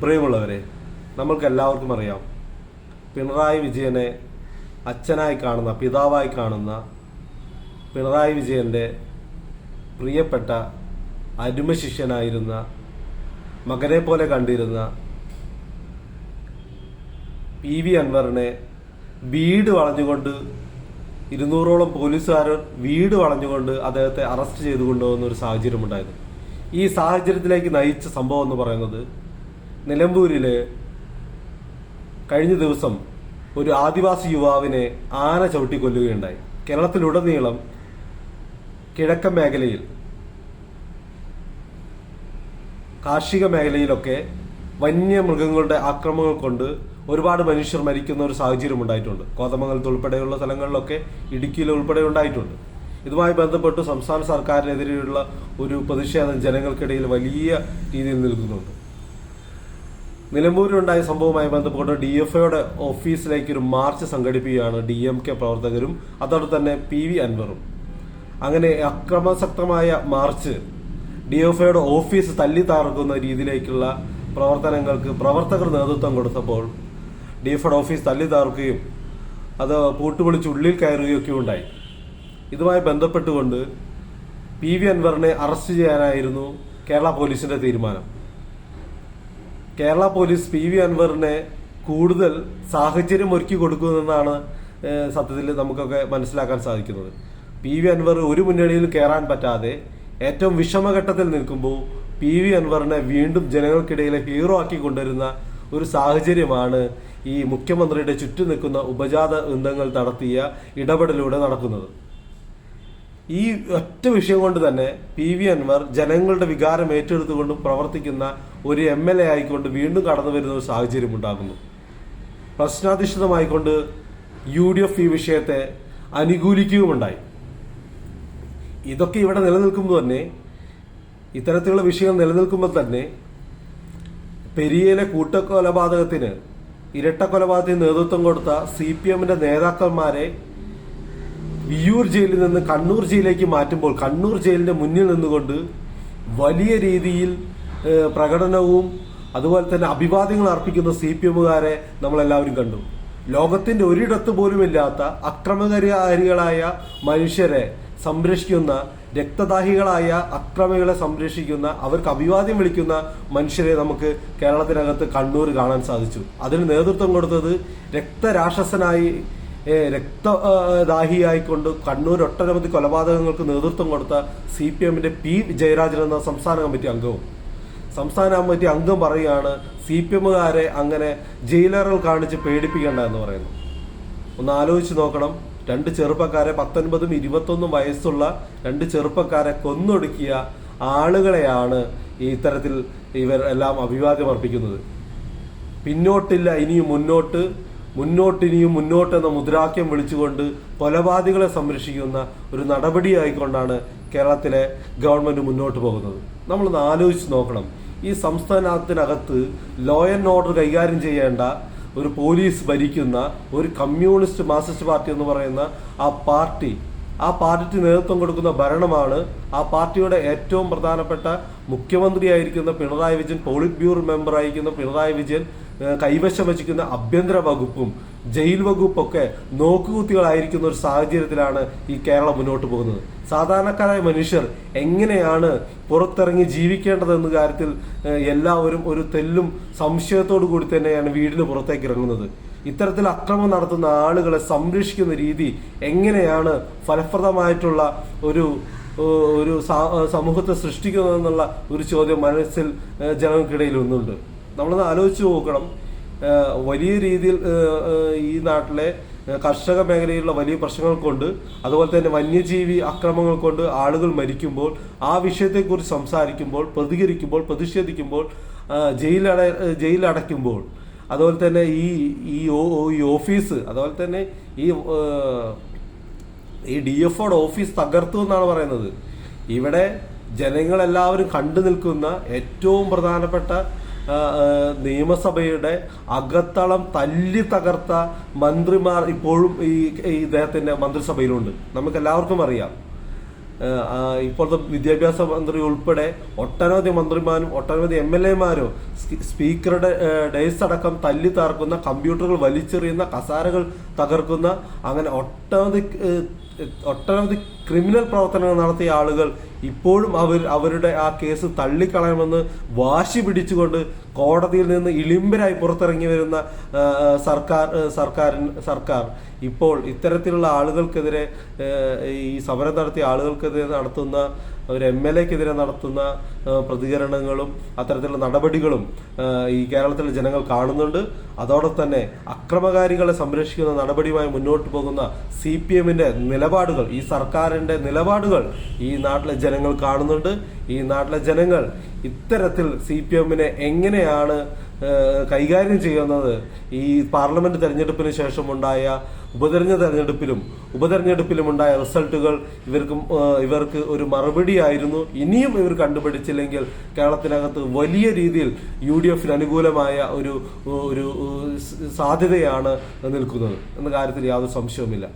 പ്രിയമുള്ളവരെ നമ്മൾക്ക് എല്ലാവർക്കും അറിയാം. പിണറായി വിജയനെ അച്ഛനായി കാണുന്ന പിതാവായി കാണുന്ന പിണറായി വിജയന്റെ പ്രിയപ്പെട്ട അരുമ ശിഷ്യനായിരുന്ന മകനെ പോലെ കണ്ടിരുന്ന പി വി അൻവറിനെ വീട് വളഞ്ഞുകൊണ്ട് ഇരുന്നൂറോളം പോലീസുകാർ വീട് വളഞ്ഞുകൊണ്ട് അദ്ദേഹത്തെ അറസ്റ്റ് ചെയ്തു കൊണ്ടുപോകുന്ന ഒരു സാഹചര്യം ഉണ്ടായിരുന്നു ഈ സാഹചര്യത്തിലേക്ക് നയിച്ച സംഭവം എന്ന് പറയുന്നത് നിലമ്പൂരിൽ കഴിഞ്ഞ ദിവസം ഒരു ആദിവാസി യുവാവിനെ ആന ചവിട്ടി കൊല്ലുകയുണ്ടായി കേരളത്തിലുടനീളം കിഴക്കൻ മേഖലയിൽ കാർഷിക മേഖലയിലൊക്കെ വന്യമൃഗങ്ങളുടെ ആക്രമണങ്ങൾ കൊണ്ട് ഒരുപാട് മനുഷ്യർ മരിക്കുന്ന ഒരു സാഹചര്യം ഉണ്ടായിട്ടുണ്ട്. കോതമംഗലത്ത് ഉൾപ്പെടെയുള്ള സ്ഥലങ്ങളിലൊക്കെ ഇടുക്കിയിൽ ഉൾപ്പെടെ ഉണ്ടായിട്ടുണ്ട്. ഇതുമായി ബന്ധപ്പെട്ട് സംസ്ഥാന സർക്കാരിനെതിരെയുള്ള ഒരു പ്രതിഷേധം ജനങ്ങൾക്കിടയിൽ വലിയ രീതിയിൽ നിൽക്കുന്നുണ്ട്. നിലമ്പൂരിലുണ്ടായ സംഭവവുമായി ബന്ധപ്പെട്ട് ഡി എഫ് ഒയുടെ ഓഫീസിലേക്ക് ഒരു മാർച്ച് സംഘടിപ്പിക്കുകയാണ് ഡി എം കെ പ്രവർത്തകരും അതോടൊപ്പം തന്നെ പി വി അൻവറും. അങ്ങനെ അക്രമാസക്തമായ മാർച്ച് ഡി എഫ് ഒയുടെ ഓഫീസ് തല്ലി താർക്കുന്ന രീതിയിലേക്കുള്ള പ്രവർത്തനങ്ങൾക്ക് പ്രവർത്തകർ നേതൃത്വം കൊടുത്തപ്പോൾ ഡി എഫ് ഒയുടെ ഓഫീസ് തല്ലി താർക്കുകയും അത് പൂട്ടുപൊളിച്ച് ഉള്ളിൽ കയറുകയൊക്കെ ഉണ്ടായി. ഇതുമായി ബന്ധപ്പെട്ടുകൊണ്ട് പി വി അൻവറിനെ അറസ്റ്റ് ചെയ്യാനായിരുന്നു കേരള പോലീസിന്റെ തീരുമാനം. കേരള പോലീസ് പി വി അൻവറിനെ കൂടുതൽ സാഹചര്യം ഒരുക്കി കൊടുക്കുമെന്നാണ് സത്യത്തിൽ നമുക്കൊക്കെ മനസ്സിലാക്കാൻ സാധിക്കുന്നത്. പി വി അൻവർ ഒരു മുന്നണിയിൽ കയറാൻ പറ്റാതെ ഏറ്റവും വിഷമഘട്ടത്തിൽ നിൽക്കുമ്പോൾ പി വി അൻവറിനെ വീണ്ടും ജനങ്ങൾക്കിടയിലെ ഹീറോ ആക്കി കൊണ്ടുവരുന്ന ഒരു സാഹചര്യമാണ് ഈ മുഖ്യമന്ത്രിയുടെ ചുറ്റും നിൽക്കുന്ന ഉപജാത വൃന്ദങ്ങൾ നടത്തിയ ഇടപെടലിലൂടെ നടക്കുന്നത്. ഈ ഒറ്റ വിഷയം കൊണ്ട് തന്നെ പി വി അൻവർ ജനങ്ങളുടെ വികാരം ഏറ്റെടുത്തുകൊണ്ട് പ്രവർത്തിക്കുന്ന ഒരു എം എൽ എ ആയിക്കൊണ്ട് വീണ്ടും കടന്നു വരുന്ന ഒരു സാഹചര്യം ഉണ്ടാകുന്നു. പ്രശ്നാധിഷ്ഠിതമായിക്കൊണ്ട് യു ഡി എഫ് ഈ വിഷയത്തെ അനുകൂലിക്കുകയുമുണ്ടായി. ഇതൊക്കെ ഇവിടെ നിലനിൽക്കുമ്പോൾ തന്നെ ഇത്തരത്തിലുള്ള വിഷയം നിലനിൽക്കുമ്പോൾ തന്നെ പെരിയയിലെ കൂട്ടക്കൊലപാതകത്തിന് ഇരട്ട കൊലപാതകത്തിന് നേതൃത്വം കൊടുത്ത സി പി എമ്മിന്റെ നേതാക്കന്മാരെ വിയ്യൂർ ജയിലിൽ നിന്ന് കണ്ണൂർ ജയിലിലേക്ക് മാറ്റുമ്പോൾ കണ്ണൂർ ജയിലിന്റെ മുന്നിൽ നിന്നുകൊണ്ട് വലിയ രീതിയിൽ പ്രകടനവും അതുപോലെ തന്നെ അഭിവാദ്യങ്ങൾ അർപ്പിക്കുന്ന സി പി എമ്മുകാരെ നമ്മളെല്ലാവരും കണ്ടു. ലോകത്തിന്റെ ഒരിടത്ത് പോലുമില്ലാത്ത അക്രമകാരികളായ മനുഷ്യരെ സംരക്ഷിക്കുന്ന രക്തദാഹികളായ അക്രമികളെ സംരക്ഷിക്കുന്ന അവർക്ക് അഭിവാദ്യം വിളിക്കുന്ന മനുഷ്യരെ നമുക്ക് കേരളത്തിനകത്ത് കണ്ണൂർ കാണാൻ സാധിച്ചു. അതിന് നേതൃത്വം കൊടുത്തത് രക്തരാക്ഷസനായി രക്തദാഹിയായിക്കൊണ്ട് കണ്ണൂർ ഒട്ടനവധി കൊലപാതകങ്ങൾക്ക് നേതൃത്വം കൊടുത്ത സി പി എമ്മിന്റെ പി ജയരാജൻ എന്ന സംസ്ഥാന കമ്മിറ്റി അംഗവും. സംസ്ഥാന കമ്മിറ്റി അംഗം പറയുകയാണ് സി പി എമ്മുകാരെ അങ്ങനെ ജയിലറുകൾ കാണിച്ച് പേടിപ്പിക്കേണ്ട എന്ന് പറയുന്നു. ഒന്ന് ആലോചിച്ച് നോക്കണം രണ്ട് ചെറുപ്പക്കാരെ പത്തൊൻപതും ഇരുപത്തൊന്നും വയസ്സുള്ള രണ്ട് ചെറുപ്പക്കാരെ കൊന്നൊടുക്കിയ ആളുകളെയാണ് ഈ ഇത്തരത്തിൽ ഇവർ എല്ലാം അഭിവാദ്യം അർപ്പിക്കുന്നത്. പിന്നോട്ടില്ല ഇനിയും മുന്നോട്ട് മുന്നോട്ടിനിയും മുന്നോട്ടെന്ന മുദ്രാക്യം വിളിച്ചുകൊണ്ട് കൊലപാതകളെ സംരക്ഷിക്കുന്ന ഒരു നടപടിയായിക്കൊണ്ടാണ് കേരളത്തിലെ ഗവൺമെന്റ് മുന്നോട്ട് പോകുന്നത്. നമ്മളൊന്ന് ആലോചിച്ച് നോക്കണം. ഈ സംസ്ഥാനത്തിനകത്ത് ലോ ആൻഡ് ഓർഡർ കൈകാര്യം ചെയ്യേണ്ട ഒരു പോലീസ് ഭരിക്കുന്ന ഒരു കമ്മ്യൂണിസ്റ്റ് മാർക്സിസ്റ്റ് പാർട്ടി എന്ന് പറയുന്ന ആ പാർട്ടി ആ പാർട്ടിക്ക് നേതൃത്വം കൊടുക്കുന്ന ഭരണമാണ് ആ പാർട്ടിയുടെ ഏറ്റവും പ്രധാനപ്പെട്ട മുഖ്യമന്ത്രിയായിരിക്കുന്ന പിണറായി വിജയൻ പോളിറ്റ് ബ്യൂറോ മെമ്പറായിരിക്കുന്ന പിണറായി വിജയൻ കൈവശം വച്ചിരിക്കുന്ന ആഭ്യന്തര വകുപ്പും ജയിൽ വകുപ്പൊക്കെ നോക്കുകുത്തികളായിരിക്കുന്ന ഒരു സാഹചര്യത്തിലാണ് ഈ കേരളം മുന്നോട്ട് പോകുന്നത്. സാധാരണക്കാരായ മനുഷ്യർ എങ്ങനെയാണ് പുറത്തിറങ്ങി ജീവിക്കേണ്ടതെന്ന കാര്യത്തിൽ എല്ലാവരും ഒരു തെല്ലും സംശയത്തോടു കൂടി തന്നെയാണ് വീടിന് പുറത്തേക്ക് ഇറങ്ങുന്നത്. ഇത്തരത്തിൽ അക്രമം നടത്തുന്ന ആളുകളെ സംരക്ഷിക്കുന്ന രീതി എങ്ങനെയാണ് ഫലപ്രദമായിട്ടുള്ള ഒരു ഒരു സമൂഹത്തെ സൃഷ്ടിക്കുന്നതെന്നുള്ള ഒരു ചോദ്യം മനസ്സിൽ ജനങ്ങൾക്കിടയിൽ ഒന്നുണ്ട് നമ്മളൊന്ന് ആലോചിച്ച് നോക്കണം. വലിയ രീതിയിൽ ഈ നാട്ടിലെ കർഷക മേഖലയിലുള്ള വലിയ പ്രശ്നങ്ങൾ കൊണ്ട് അതുപോലെ തന്നെ വന്യജീവി അക്രമങ്ങൾ കൊണ്ട് ആളുകൾ മരിക്കുമ്പോൾ ആ വിഷയത്തെക്കുറിച്ച് സംസാരിക്കുമ്പോൾ പ്രതികരിക്കുമ്പോൾ പ്രതിഷേധിക്കുമ്പോൾ ജയിലട ജയിലടയ്ക്കുമ്പോൾ അതുപോലെ തന്നെ ഈ ഈ ഓഫീസ് അതുപോലെ തന്നെ ഈ ഈ ഡി എഫ് ഒയുടെ ഓഫീസ് തകർത്തു എന്നാണ് പറയുന്നത്. ഇവിടെ ജനങ്ങളെല്ലാവരും കണ്ടു നിൽക്കുന്ന ഏറ്റവും പ്രധാനപ്പെട്ട നിയമസഭയുടെ അകത്തളം തല്ലി തകർത്ത മന്ത്രിമാർ ഇപ്പോഴും ഈ ഇദ്ദേഹത്തിന്റെ മന്ത്രിസഭയിലുണ്ട്. നമുക്ക് എല്ലാവർക്കും അറിയാം ഇപ്പോഴത്തെ വിദ്യാഭ്യാസ മന്ത്രി ഉൾപ്പെടെ ഒട്ടനവധി മന്ത്രിമാരും ഒട്ടനവധി എം എൽ എമാരും സ്പീക്കറുടെ ഡേസ് അടക്കം തല്ലി തകർക്കുന്ന കമ്പ്യൂട്ടറുകൾ വലിച്ചെറിയുന്ന കസാരകൾ തകർക്കുന്ന അങ്ങനെ ഒട്ടനവധി ഒട്ടനവധി ക്രിമിനൽ പ്രവർത്തനങ്ങൾ നടത്തിയ ആളുകൾ ഇപ്പോഴും അവർ അവരുടെ ആ കേസ് തള്ളിക്കളയണമെന്ന് വാശി പിടിച്ചുകൊണ്ട് കോടതിയിൽ നിന്ന് ഇളിമ്പരായി പുറത്തിറങ്ങി വരുന്ന സർക്കാർ സർക്കാരി സർക്കാർ ഇപ്പോൾ ഇത്തരത്തിലുള്ള ആളുകൾക്കെതിരെ ഈ സമരം നടത്തിയ ആളുകൾക്കെതിരെ നടത്തുന്ന ഒരു എം എൽ എക്കെതിരെ നടത്തുന്ന പ്രതികരണങ്ങളും അത്തരത്തിലുള്ള നടപടികളും ഈ കേരളത്തിലെ ജനങ്ങൾ കാണുന്നുണ്ട്. അതോടൊപ്പം തന്നെ അക്രമകാരികളെ സംരക്ഷിക്കുന്ന നടപടിയുമായി മുന്നോട്ട് പോകുന്ന സി പി എമ്മിന്റെ നിലപാടുകൾ ഈ സർക്കാരിന്റെ നിലപാടുകൾ ഈ നാട്ടിലെ ജനങ്ങൾ കാണുന്നുണ്ട്. ഈ നാട്ടിലെ ജനങ്ങൾ ഇത്തരത്തിൽ സി പി എമ്മിനെ എങ്ങനെയാണ് കൈകാര്യം ചെയ്യുന്നത് ഈ പാർലമെന്റ് തെരഞ്ഞെടുപ്പിന് ശേഷമുണ്ടായ ഉപതെരഞ്ഞ തെരഞ്ഞെടുപ്പിലും ഉപതെരഞ്ഞെടുപ്പിലും ഉണ്ടായ റിസൾട്ടുകൾ ഇവർക്ക് ഇവർക്ക് ഒരു മറുപടിയായിരുന്നു. ഇനിയും ഇവർ കണ്ടുപിടിച്ചില്ലെങ്കിൽ കേരളത്തിനകത്ത് വലിയ രീതിയിൽ യു ഡി എഫിന് അനുകൂലമായ ഒരു ഒരു സാധ്യതയാണ് നിൽക്കുന്നത്. എന്ന കാര്യത്തിൽ യാതൊരു സംശയവുമില്ല.